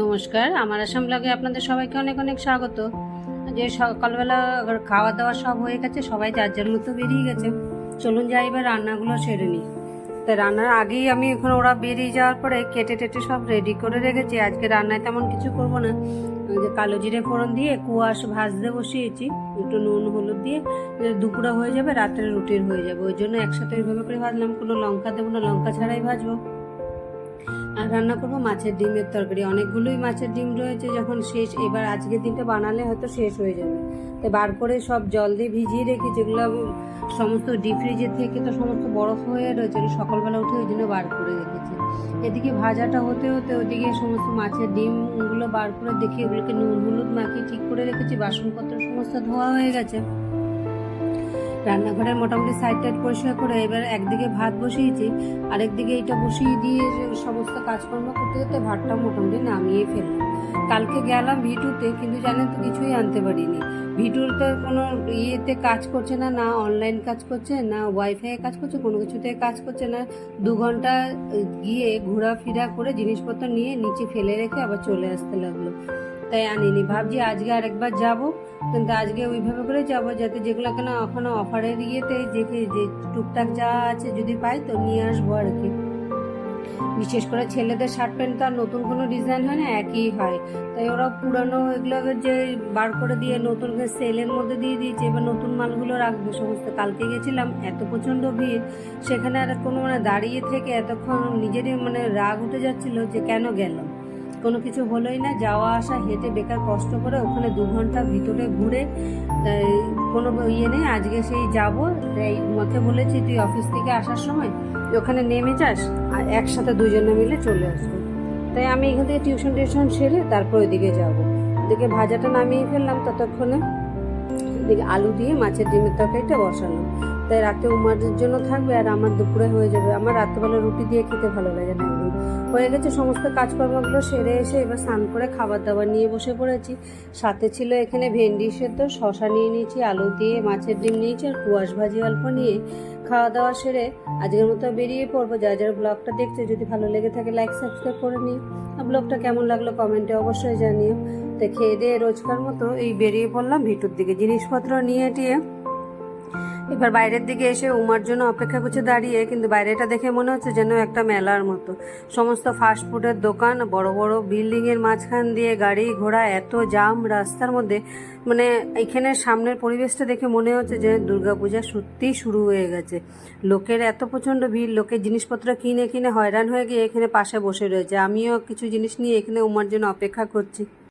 নমস্কার। আমার আসাম ব্লগে আপনাদের সবাইকে অনেক অনেক স্বাগত। যে সকালবেলা খাওয়া দাওয়া সব হয়ে গেছে, সবাই যার যার মতো বেরিয়ে গেছে। চলুন যাই এবার রান্নাগুলো সেরে নিই। তা রান্নার আগেই আমি এখন ওরা বেরিয়ে যাওয়ার পরে কেটে টেটে সব রেডি করে রেখেছি। আজকে রান্নায় তেমন কিছু করব না। যে কালো জিরে ফোড়ন দিয়ে কুয়াশ ভাজতে বসিয়েছি। একটু নুন, হলুদ দিয়ে দুপুরে হয়ে যাবে, রাত্রে রুটির হয়ে যাবে। ওই জন্য একসাথে ওইভাবে করে ভাজলাম। কোনো লঙ্কা দেবো না, লঙ্কা ছাড়াই ভাজবো। রান্না করব, মাছের ডিমের তরকারি। অনেকগুলোই মাছের ডিম রয়েছে যখন শেষ, এবার আজকের দিনটা বানালে হয়তো শেষ হয়ে যাবে। তো বার করে সব জল দিয়ে ভিজিয়ে রেখে যেগুলো সমস্ত ডিপ ফ্রিজের থেকে তো সমস্ত বরফ হয়ে রয়েছে সকালবেলা উঠে ওই জন্য বার করে রেখেছি। এদিকে ভাজাটা হতে হতে ওদিকে সমস্ত মাছের ডিমগুলো বার করে দেখি, ওগুলোকে নুন হলুদ মাখিয়ে ঠিক করে রেখেছি, বাসনপত্র সমস্ত ধোয়া হয়ে গেছে। রান্নাঘরের মোটামুটি সাইড টাইড পরিষ্কার করে এবার একদিকে ভাত বসিয়েছি, আরেকদিকে এটা বসিয়ে দিয়ে সমস্ত কাজকর্ম করতে করতে ভাতটা মোটামুটি নামিয়ে ফেললাম। কালকে গেলাম ভিটুতে কিন্তু জানেন তো কিছুই আনতে পারিনি। ভিটুতে কোনো ইয়েতে কাজ করছে না না অনলাইন কাজ করছে, না ওয়াইফাই কাজ করছে, কোনো কিছুতে কাজ করছে না। দু ঘণ্টা গিয়ে ঘোরাফেরা করে জিনিসপত্র নিয়ে নিচে ফেলে রেখে আবার চলে আসতে লাগল। তাই আনিনি। ভাবছি আজকে আরেকবার যাব, কিন্তু আজকে ওইভাবে করে যাব যাতে যেগুলো কেন এখনও অফারের ইয়েতে যে টুকটাক যা আছে যদি পাই তো নিয়ে আসব আর কি। বিশেষ করে ছেলেদের শার্ট প্যান্ট তো আর নতুন কোনো ডিজাইন হয় না, একই হয়। তাই ওরা পুরানো এগুলোকে যে বার করে দিয়ে নতুন সেলের মধ্যে দিয়ে দিয়েছে, এবার নতুন মালগুলো রাখবে। সমস্ত কালকে গেছিলাম, এত প্রচণ্ড ভিড়। সেখানে আর কোনো মানে দাঁড়িয়ে থেকে এতক্ষণ নিজেরই মানে রাগ উঠে যাচ্ছিল যে কেন গেলাম কোনো কিছু হলোই না, যাওয়া আসা, হেঁটে বেকার কষ্ট করে ওখানে দু ঘণ্টা ভিতরে ঘুরে কোনো ইয়ে নেই, আজকে সেই যাব। তাই মাকে বলেছি, তুই অফিস থেকে আসার সময় ওখানে নেমে যাস আর একসাথে দুজনে মিলে চলে আসব। তাই আমি এখান থেকে টিউশন টিউশন সেরে তারপর ওইদিকে যাব। ওদিকে ভাজাটা নামিয়ে ফেললাম ততক্ষণে। আলু দিয়ে মাছের ডিমের তরকারিটা বসালাম। তাই রাতে উমারের জন্য থাকবে আর আমার দুপুরে হয়ে যাবে। আমার রাত্রেবেলা রুটি দিয়ে খেতে ভালো লাগে না একদম হয়ে গেছে সমস্ত কাজকর্মগুলো সেরে এসে এবার স্নান করে খাবার দাবার নিয়ে বসে পড়েছি। সাথে ছিল এখানে ভেন্ডি সেদ্ধ শশা নিয়ে নিয়েছি, আলু দিয়ে, মাছের ডিম নিয়েছি আর কুয়াশ ভাজি অল্প নিয়ে খাওয়া দাওয়া সেরে আজকের মতো বেরিয়ে পড়ব। যা যার ব্লগটা দেখছে যদি ভালো লেগে থাকে লাইক, সাবস্ক্রাইব করে নিই আর ব্লগটা কেমন লাগল কমেন্টে অবশ্যই জানিও। তো খেয়ে দিয়ে রোজকার মতো এই বেরিয়ে পড়লাম ভিটুর দিকে। জিনিসপত্র নিয়ে টিয়ে এবার বাইরের দিকে এসে উমার জন্য অপেক্ষা করছে দাঁড়িয়ে, কিন্তু বাইরেটা দেখে মনে হচ্ছে যেন একটা মেলার মতো। সমস্ত ফাস্টফুডের দোকান, বড় বড় বিল্ডিং এর মাঝখান দিয়ে গাড়ি ঘোড়া, এত জাম রাস্তার মধ্যে। মানে এখানে সামনের পরিবেশটা দেখে মনে হচ্ছে যে দুর্গাপূজা সত্যিই শুরু হয়ে গেছে। লোকের এত প্রচণ্ড ভিড় লোকের জিনিসপত্র কিনে কিনে হয়রান হয়ে গিয়ে এখানে পাশে বসে রয়েছে। আমিও কিছু জিনিস নিয়ে এখানে উমার জন্য অপেক্ষা করছি।